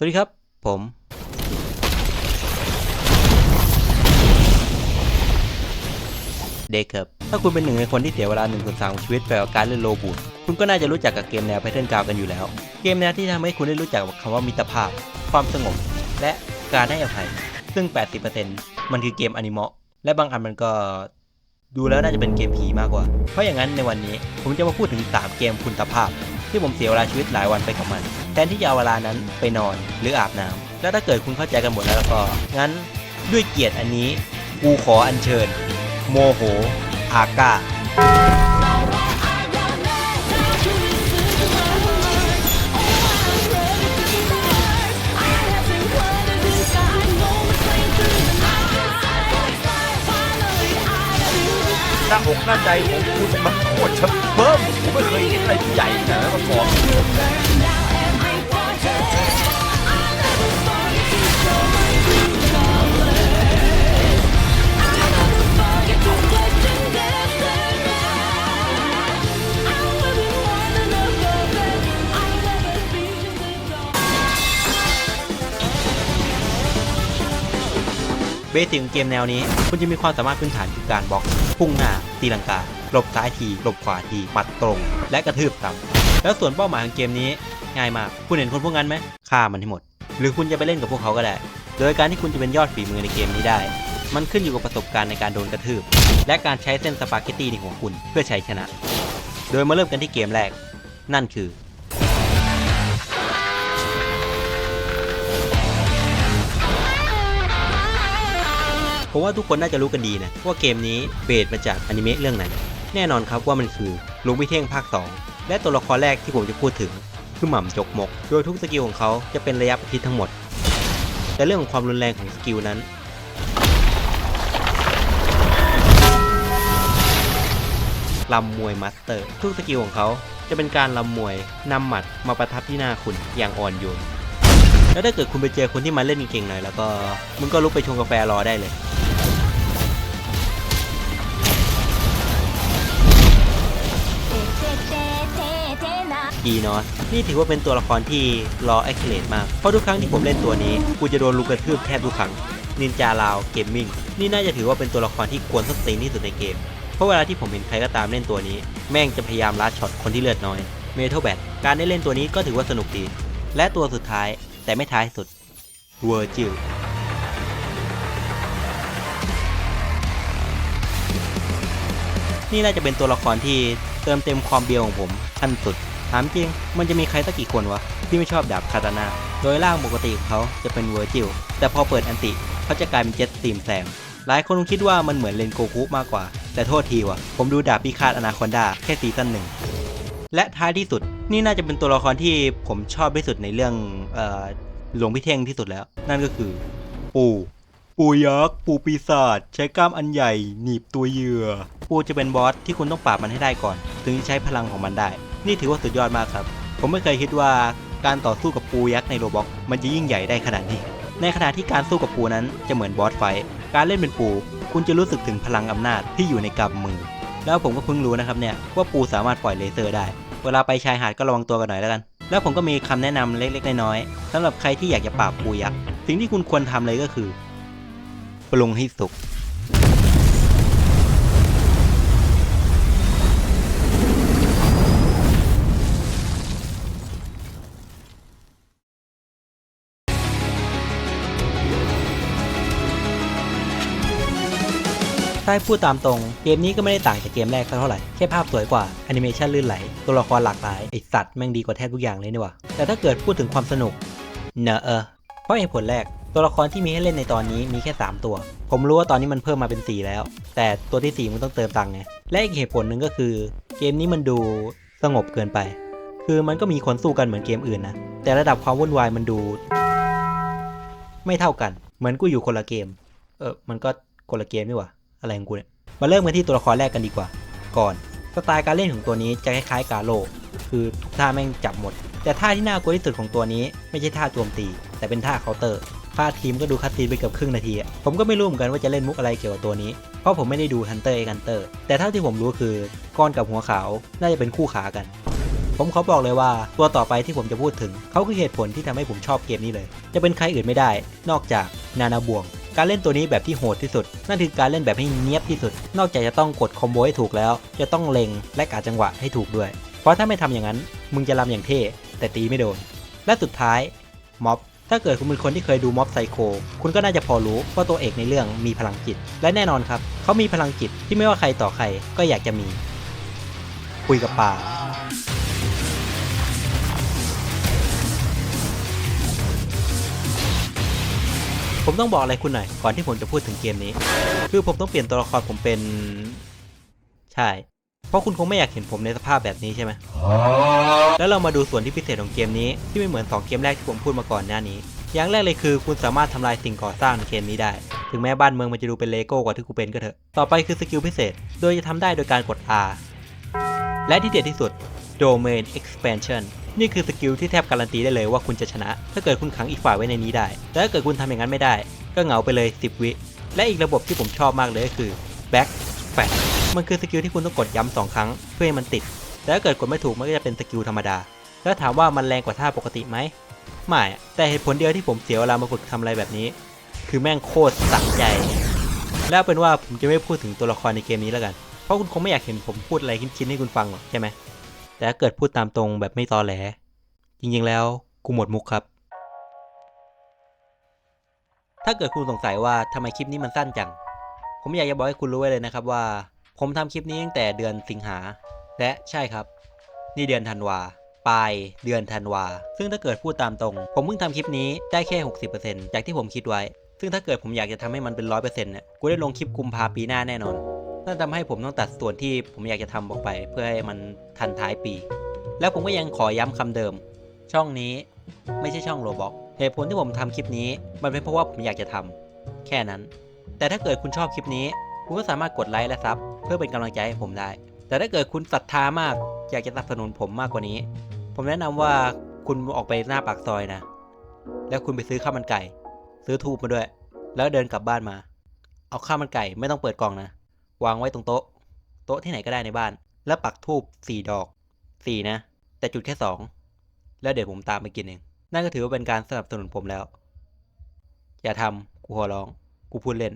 สวัสดีครับ ผม เด็กครับ ถ้าคุณเป็นหนึ่งในคนที่เสียเวลาหนึ่งส่วนสามของชีวิตไปกับการเล่นโลบูดคุณก็น่าจะรู้จักกับเกมแนวแพทเทิร์นกาวกันอยู่แล้ว เกมแนวที่ทำให้คุณได้รู้จักกับคำว่ามิตรภาพ ความสงบ และการให้อภัย ซึ่ง 80%มันคือเกมอนิเมะและบางอันมันก็ดูแล้วน่าจะเป็นเกมผีมากกว่า เพราะอย่างนั้นในวันนี้ผมจะมาพูดถึง 3 เกมคุณภาพ ที่ผมเสียเวลาชีวิตหลายวันไปกับมัน แทนที่จะเอาเวลานั้นไปนอนหรืออาบน้ำแล้วถ้าเกิดคุณเข้าใจกันหมดแล้วก็ งั้นด้วยเกียรติอันนี้กูขออัญเชิญ โมโห อาก้าหน้าอกหน้าใจของคุณมันโคตรจะเบิ่ ไม่เคยเห็นอะไรใหญ่ขนาดนั้นมาก่อนเบสิกของเกมแนวนี้ คุณจะมีความสามารถพื้นฐานคือการบล็อก พุ่งหน้า ตีลังกา หลบซ้ายทีหลบขวาทีปัดตรง และกระทืบต่ำแล้วส่วนเป้าหมายของเกมนี้ง่ายมาก คุณเห็นคนพวกนั้นไหมฆ่ามันให้หมด หรือคุณจะไปเล่นกับพวกเขาก็ได้ โดยการที่คุณจะเป็นยอดฝีมือในเกมนี้ได้ มันขึ้นอยู่กับประสบการณ์ในการโดนกระทืบ และการใช้เส้นสปาเกตตี้ในหัวคุณเพื่อใช้ชนะ โดยมาเริ่มกันที่เกมแรก นั่นคือผมว่าทุกคนน่าจะรู้กันดีนะว่าเกมนี้เบสมาจากอนิเมะเรื่องไหน แน่นอนครับว่ามันคือลุงพิเท่งภาค 2 และตัวละครแรกที่ผมจะพูดถึง คือหม่ำจกมก โดยทุกสกิลของเขาจะเป็นระยะประชิดทั้งหมด แต่เรื่องของความรุนแรงของสกิลนั้น ลำมวยมาสเตอร์ ทุกสกิลของเขาจะเป็นการลำมวยนำหมัดมาประทับที่หน้าคุณอย่างอ่อนโยน แล้วถ้าเกิดคุณไปเจอคนที่มาเล่นเก่งหน่อยแล้วก็มึงก็ลุกไปชงกาแฟรอได้เลยีเนาะนี่ถือว่าเป็นตัวละครที่รอแอคเคเลตมาก เพราะทุกครั้งที่ผมเล่นตัวนี้ กูจะโดนลูกกระทืบแทบทุกครั้งนินจาลาวเกมมิ่งนี่น่าจะถือว่าเป็นตัวละครที่กวนสตีนที่สุดในเกม เพราะเวลาที่ผมเห็นใครก็ตามเล่นตัวนี้ แม่งจะพยายามลัดช็อตคนที่เลือดน้อยเมทัลแบทการได้เล่นตัวนี้ก็ถือว่าสนุกดี และตัวสุดท้ายแต่ไม่ท้ายสุดเวอร์จิลนี่น่าจะเป็นตัวละครที่เติมเต็มความเบียวของผมขั้นสุด ถามจริง มันจะมีใครสักกี่คนวะ ที่ไม่ชอบดาบคาตานา โดยร่างปกติของเขาจะเป็นเวอร์จิล แต่พอเปิดอันติ เขาจะกลายเป็นเจ็ตสตรีมแซมหลายคนคงคิดว่ามันเหมือนเลนโกคุมากกว่า แต่โทษทีวะผมดูดาบพิฆาตอนาคอนดาแค่ซีซั่นหนึ่ง และท้ายที่สุด นี่น่าจะเป็นตัวละครที่ผมชอบที่สุดในเรื่องหลวงพี่เท่งที่สุดแล้ว นั่นก็คือ ปูปูยักษ์ปูปีศาจใช้กล้ามอันใหญ่ หนีบตัวเหยื่อ ปูจะเป็นบอสที่คุณต้องปราบมันให้ได้ก่อน ถึงจะใช้พลังของมันได้ นี่ถือว่าสุดยอดมากครับ ผมไม่เคยคิดว่าการต่อสู้กับปูยักษ์ในโรบ็อกมันจะยิ่งใหญ่ได้ขนาดนี้ ในขณะที่การสู้กับปูนั้นจะเหมือนบอสไฟ การเล่นเป็นปู คุณจะรู้สึกถึงพลังอำนาจที่อยู่ในกำมือ แล้วผมก็เพิ่งรู้นะครับเนี่ยว่าปูสามารถปล่อยเลเซอร์ได้ เวลาไปชายหาดก็ระวังตัวกันหน่อยแล้วกัน แล้วผมก็มีคำแนะนำเล็กๆน้อยๆสำหรับใครที่อยากจะปราบปูยักษ์ สิ่งที่คุณควรทำเลยก็คือ ปรุงให้สุก ถ้าให้พูดตามตรง เกมนี้ก็ไม่ได้ต่างจากเกมแรกสักเท่าไหร่ แค่ภาพสวยกว่าแอนิเมชันลื่นไหล ตัวละครหลากหลายไอสัตว์แม่งดีกว่าแทบทุกอย่างเลยนี่ว่าแต่ถ้าเกิดพูดถึงความสนุกเนอะเออเพราะเหตุผลแรกตัวละครที่มีให้เล่นในตอนนี้มีแค่ 3 ตัว ผมรู้ว่าตอนนี้มันเพิ่มมาเป็น 4 แล้ว แต่ตัวที่ 4 มันต้องเติมตังค์ไง และอีกเหตุผลหนึ่งก็คือ เกมนี้มันดูสงบเกินไป คือมันก็มีคนสู้กันเหมือนเกมอื่นนะ แต่ระดับความวุ่นวายมันดู ไม่เท่ากัน เหมือนกูอยู่คนละเกม เออ มันก็คนละเกมนี่หว่า อะไรของกูเนี่ย มาเริ่มกันที่ตัวละครแรกกันดีกว่า ก่อน สไตล์การเล่นของตัวนี้จะคล้ายๆกาโล คือทุกท่าแม่งจับหมด แต่ท่าที่น่ากลัวที่สุดของตัวนี้ ไม่ใช่ท่าโจมตี แต่เป็นท่าเคาน์เตอร์ค่าทีมก็ดูคัดซีนไปเกือบครึ่งนาที ผมก็ไม่รู้เหมือนกันว่าจะเล่นมุกอะไรเกี่ยวกับตัวนี้ เพราะผมไม่ได้ดูฮันเตอร์เอกันเตอร์ แต่เท่าที่ผมรู้คือก้อนกับหัวขาว น่าจะเป็นคู่ขากัน ผมขอบอกเลยว่าตัวต่อไปที่ผมจะพูดถึง เขาคือเหตุผลที่ทำให้ผมชอบเกมนี้เลย จะเป็นใครอื่นไม่ได้ นอกจากนานาบวง การเล่นตัวนี้แบบที่โหดที่สุด นั่นคือการเล่นแบบให้เนียบที่สุด นอกจากจะต้องกดคอมโบให้ถูกแล้ว จะต้องเล็งและกาจังหวะให้ถูกด้วย เพราะถ้าไม่ทำอย่างนั้น มึงจะรำอย่างเท่ แต่ตีไม่โดน และสุดท้ายม็อบถ้าเกิดคุณเป็นคนที่เคยดูม็อบไซโค คุณก็น่าจะพอรู้ว่าตัวเอกในเรื่องมีพลังจิต และแน่นอนครับ เขามีพลังจิตที่ไม่ว่าใครต่อใครก็อยากจะมี คุยกับป่า ผมต้องบอกอะไรคุณหน่อย ก่อนที่ผมจะพูดถึงเกมนี้ คือผมต้องเปลี่ยนตัวละครผมเป็น ใช่ เพราะคุณคงไม่อยากเห็นผมในสภาพแบบนี้ใช่ไหม แล้วเรามาดูส่วนที่พิเศษของเกมนี้ ที่ไม่เหมือน 2 เกมแรกที่ผมพูดมาก่อนหน้านี้ อย่างแรกเลยคือคุณสามารถทำลายสิ่งก่อสร้างในเกมนี้ได้ ถึงแม้บ้านเมืองมันจะดูเป็นเลโก้กว่าที่กูเป็นก็เถอะ ต่อไปคือสกิลพิเศษ โดยจะทำได้โดยการกด R และที่เด็ดที่สุด Domain Expansion นี่คือสกิลที่แทบการันตีได้เลยว่าคุณจะชนะ ถ้าเกิดคุณขังอีกฝ่ายไว้ในนี้ได้ แต่ถ้าเกิดคุณทำอย่างนั้นไม่ได้ ก็เหงาไปเลย 10 วิ และอีกระบบที่ผมชอบมากเลยก็คือ Back f a t มันคือสกิลที่คุณต้องกดย้ำสองครั้งเพื่อให้มันติด แต่ถ้าเกิดกดไม่ถูกมันก็จะเป็นสกิลธรรมดา แล้วถามว่ามันแรงกว่าท่าปกติไหมไม่ แต่เหตุผลเดียวที่ผมเสียเวลามาฝึกทำอะไรแบบนี้ คือแม่งโคตรสะใจแล้วเป็นว่าผมจะไม่พูดถึงตัวละครในเกมนี้แล้วกัน เพราะคุณคงไม่อยากเห็นผมพูดอะไรชิ้นๆให้คุณฟังหรอกใช่ไหม แต่ถ้าเกิดพูดตามตรงแบบไม่ตอแหล จริงๆแล้วกูหมดมุกครับ ถ้าเกิดคุณสงสัยว่าทำไมคลิปนี้มันสั้นจัง ผมอยากจะบอกให้คุณรู้ไว้เลยนะครับว่า ผมทำคลิปนี้ตั้งแต่เดือนสิงหา และใช่ครับ นี่เดือนธันวาปลายเดือนธันวา ซึ่งถ้าเกิดพูดตามตรง ผมเพิ่งทำคลิปนี้ได้แค่ 60%จากที่ผมคิดไว้ ซึ่งถ้าเกิดผมอยากจะทำให้มันเป็น 100%เนี่ย กูได้ลงคลิปกุมภาปีหน้าแน่นอน นั่นทำให้ผมต้องตัดส่วนที่ผมอยากจะทำออกไป เพื่อให้มันทันท้ายปี แล้วผมก็ยังขอย้ำคำเดิม ช่องนี้ไม่ใช่ช่องโรบอกเหตุผลที่ผมทำคลิปนี้ มันเป็นเพราะว่าผมอยากจะทำแค่นั้น แต่ถ้าเกิดคุณชอบคลิปนี้ คุณก็สามารถกดไลค์และซับเพื่อเป็นกำลังใจให้ผมได้ แต่ถ้าเกิดคุณศรัทธามาก อยากจะสนับสนุนผมมากกว่านี้ ผมแนะนำว่าคุณออกไปหน้าปากซอยนะ แล้วคุณไปซื้อข้าวมันไก่ ซื้อทูบมาด้วย แล้วเดินกลับบ้านมา เอาข้าวมันไก่ไม่ต้องเปิดกล่องนะ วางไว้ตรงโต๊ะ โต๊ะที่ไหนก็ได้ในบ้าน แล้วปักทูบสี่ดอกสี่นะ แต่จุดแค่สองแล้วเดี๋ยวผมตามไปกินเองนั่นก็ถือว่าเป็นการสนับสนุนผมแล้ว อย่าทำกูขอร้อง กูพูดเล่น